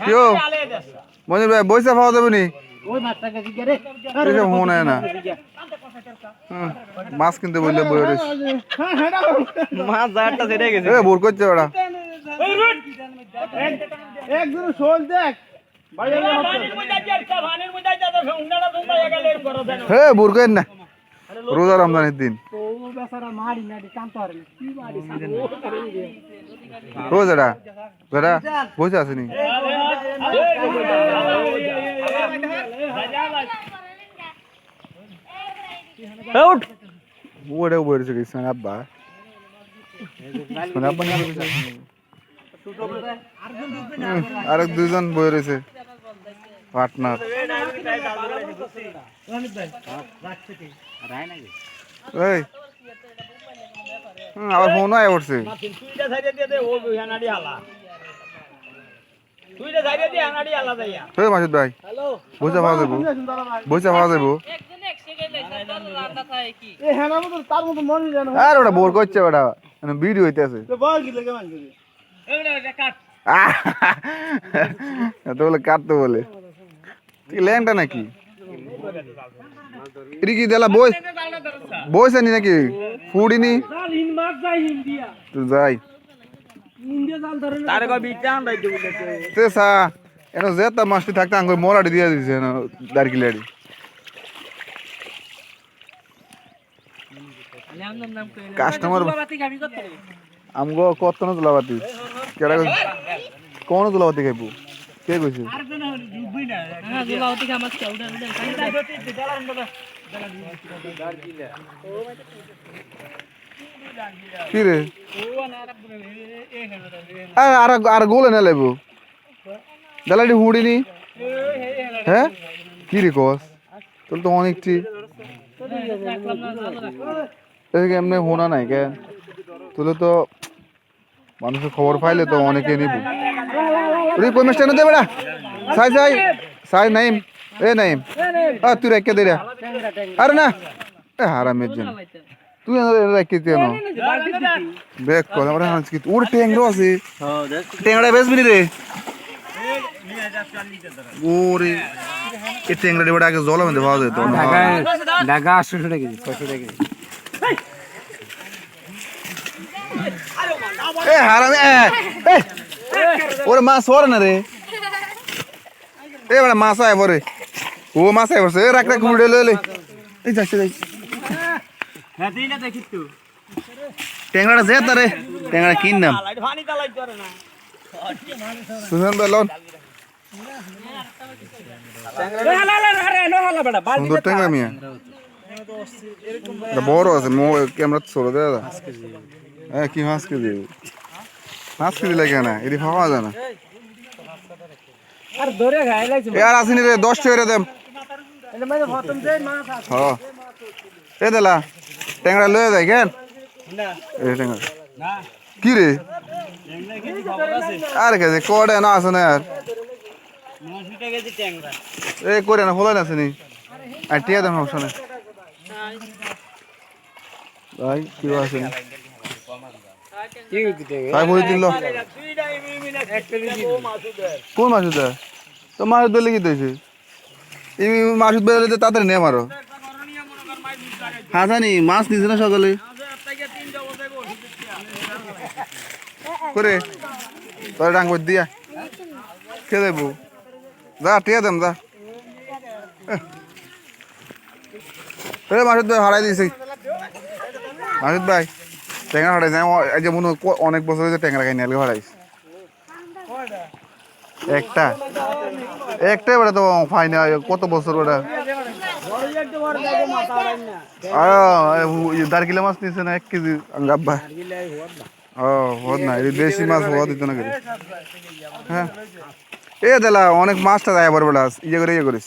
কিও মনির ভাই বইসা পাওয়া যাবে নি? মনে হয় মাছ কিনতে বললে বই মাছ জায়গাটা সেরে গেছে। এ বোর করছে ওরা। একজন শোল দেখ হে বোর করেন না। রোজা রমজানের দিন। তো ও বেচারা মারি না টানতে পারে না কি মারি রোজ এটা যেটা বসে আসেনি উঠ ওরে বই রয়েছে কি সোনা আব্বা সোনা আব্বা নিয়ে বসেছে। হুম, আরেক দুইজন আবার ফোনও আয় পড়ছে। তুইটা সাইডে দিয়ে দে ও হানাড়ি আলা। তুইটা সাইডে দিয়ে হানাড়ি আলা যাইয়া। হে মাসুদ ভাই। বইসা পাওয়া যাব। বইসা পাওয়া যাব। এ হ্যাঁ মতো তার মতো যেন আর ওটা বোর করছে ওটা। ভিডিও হইতেছে। তো বল কি লাগে মানছি এত বলে কাটতে বলে। তুই ল্যাংটা নাকি? কি বই? বইছে নি নাকি? ফুডিনি? মাছ যাই। ইন্ডিয়া তুই যাই ইন্ডিয়া জাল ধরে তারে কই বিটান রাইতে বলেছে তে সা এনো জেতা মাছটি থাকতে আঙ্গুর মোলাটি দিয়ে দিছে এনো দারকি লেডি কাস্টমার আমগো কত তুলাবাতি কেডা কোন তুলাবাতি খাইবো? কে কইছে? কি রে? আর আর গোলে না লাইবো? দালাটি হুড়িনি? হ্যাঁ? কি রে কস? তোর তো অনেকটি এমনি হোনা নাই কে তুলে তো মানুষের খবর পাইলে তো অনেকে নিব। তুই কই মাস্টার দে বেড়া সাই সাই। সাই নাইম। এ নাইম। আ তুই রেখে দে আরে না। এ হারামের জন্য। তুই রেখে দে না। আমরা হাঁস কি। ট্যাংরা আছে। ট্যাংরা বেসবি নি রে। ওরে। এই ট্যাংরা রে বড় আগে জল মধ্যে পাওয়া যেত। ঢাকা টাকা কেজি ছশো টাকা কেজি। এ হারামে এ এ, ওরে মাছ ওরে না রে। এ বড় মাছ আয় পরে। ও মাছ আয় এ রাখ রাখ উড়ে লইলে এই যাচ্ছে যাচ্ছে হ্যাঁ তুই না দেখিস তো। ট্যাংরাটা যে তারে। ট্যাংরা কিন নাম? সুজন বেলন সুন্দর ট্যাংরা মিয়া। বড় আছে মো ক্যামেরা ছোট দেয় হ্যাঁ কি মাছ কেজি? মাছ কেজি লাগে না এটি পাওয়া যায় না। আর ধরে লাগছে এ আসিনি রে দশ টাকা দেম মানে মাছ আছে হ। এ দেলা ট্যাংরা লয়ে যায় কেন এ ট্যাংরা। কি রে? আর কে কড়ে না আছে না ট্যাংরা এ করে না আছে নি। আর টিয়া দেন সমস্যা নেই। ভাই কি আছে দিল। কোন মাসুদ তো মাসুদ বেলে কি এই মাসুদ বেলে তাড়াতাড়ি নে মারো জানি মাছ নিছে না সকালে? করে তোর ডাঙ্গ দিয়া। কে দেবো। যা টিয়া দেম যা। এ মাসুদ ভাই হারাই দিয়েছি মাসুদ ভাই। ট্যাংরা হারাই যায় এই যে মনে ক- অনেক বছর হয়েছে ট্যাংরা খাই নিয়ে হারাইছি। একটা। একটাই বেড়া তো ফাইনা কত বছর ওটা? দাঁড় মাছ নিছে না, এক কেজি। গাব্বা ও, হদ না, এই দেশি মাছ হওয়া দিত না হ্যাঁ। এ দেলা, অনেক মাছটা দেয় আবার বেড়া ইয়ে করে ইয়ে করিস।